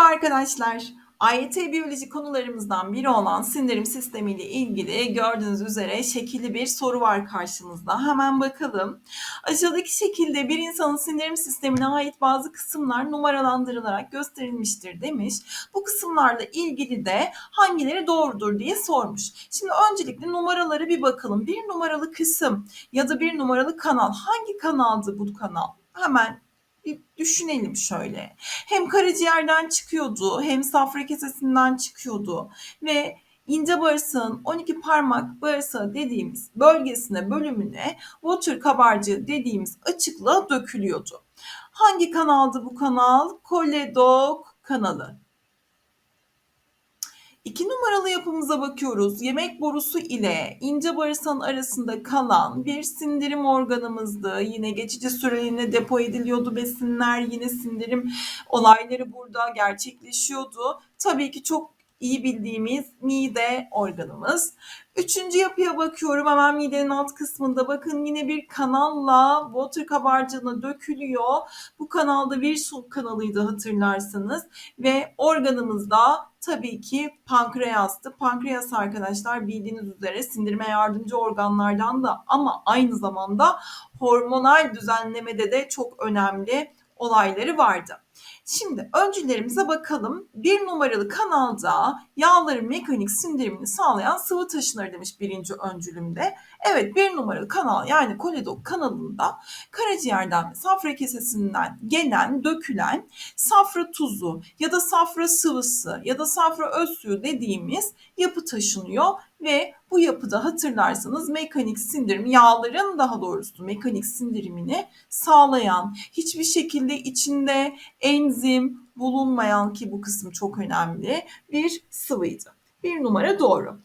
Merhaba arkadaşlar. AYT biyoloji konularımızdan biri olan sindirim sistemi ile ilgili gördüğünüz üzere şekilli bir soru var karşımızda. Hemen bakalım. Aşağıdaki şekilde bir insanın sindirim sistemine ait bazı kısımlar numaralandırılarak gösterilmiştir demiş. Bu kısımlarla ilgili de hangileri doğrudur diye sormuş. Şimdi öncelikle numaraları bir bakalım. Bir numaralı kısım ya da bir numaralı kanal. Hangi kanaldı bu kanal? Hemen bir düşünelim şöyle. Hem karaciğerden çıkıyordu hem safra kesesinden çıkıyordu ve ince bağırsağın 12 parmak bağırsağı dediğimiz bölgesine bölümüne water kabarcığı dediğimiz açıklığa dökülüyordu. Hangi kanaldı bu kanal? Koledok kanalı. İki numaralı yapımıza bakıyoruz. Yemek borusu ile ince bağırsağın arasında kalan bir sindirim organımızdı. Yine geçici süreliğine depo ediliyordu besinler. Yine sindirim olayları burada gerçekleşiyordu. Tabii ki çok iyi bildiğimiz mide organımız. Üçüncü yapıya bakıyorum hemen midenin alt kısmında bakın yine bir kanalla water kabarcığına dökülüyor. Bu kanalda bir su kanalıydı hatırlarsanız ve organımızda tabii ki pankreastı. Pankreas arkadaşlar bildiğiniz üzere sindirime yardımcı organlardan da ama aynı zamanda hormonal düzenlemede de çok önemli olayları vardı. Şimdi öncülerimize bakalım. Bir numaralı kanalda yağların mekanik sindirimini sağlayan sıvı taşınır demiş birinci öncülümde. Evet bir numaralı kanal yani koledok kanalında karaciğerden safra kesesinden gelen, dökülen safra tuzu ya da safra sıvısı ya da safra öz suyu dediğimiz yapı taşınıyor ve bu yapıda hatırlarsanız mekanik sindirim, yağların daha doğrusu mekanik sindirimini sağlayan, hiçbir şekilde içinde enzim bulunmayan ki bu kısım çok önemli bir sıvıydı. Bir numara doğru.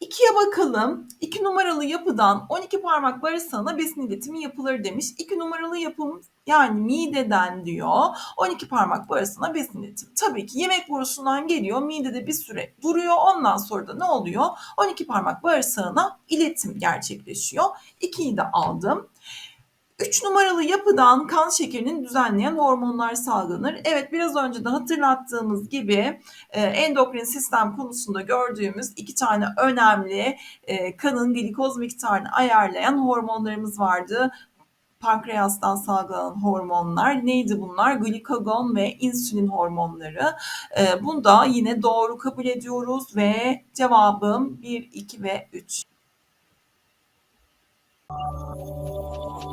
İkiye bakalım. İki numaralı yapıdan 12 parmak bağırsağına besin iletimi yapılır demiş. İki numaralı yapım yani mideden diyor 12 parmak bağırsağına besin iletimi. Tabii ki yemek borusundan geliyor midede bir süre duruyor ondan sonra da ne oluyor? 12 parmak bağırsağına iletim gerçekleşiyor. İkiyi de aldım. 3 numaralı yapıdan kan şekerinin düzenleyen hormonlar salgılanır. Evet biraz önce de hatırlattığımız gibi e, endokrin sistem konusunda gördüğümüz iki tane önemli e, kanın glikoz miktarını ayarlayan hormonlarımız vardı pankreastan salgılanan hormonlar neydi bunlar? Glikagon ve insülin hormonları. E, bunu da yine doğru kabul ediyoruz ve cevabım 1, 2 ve 3. Thank you.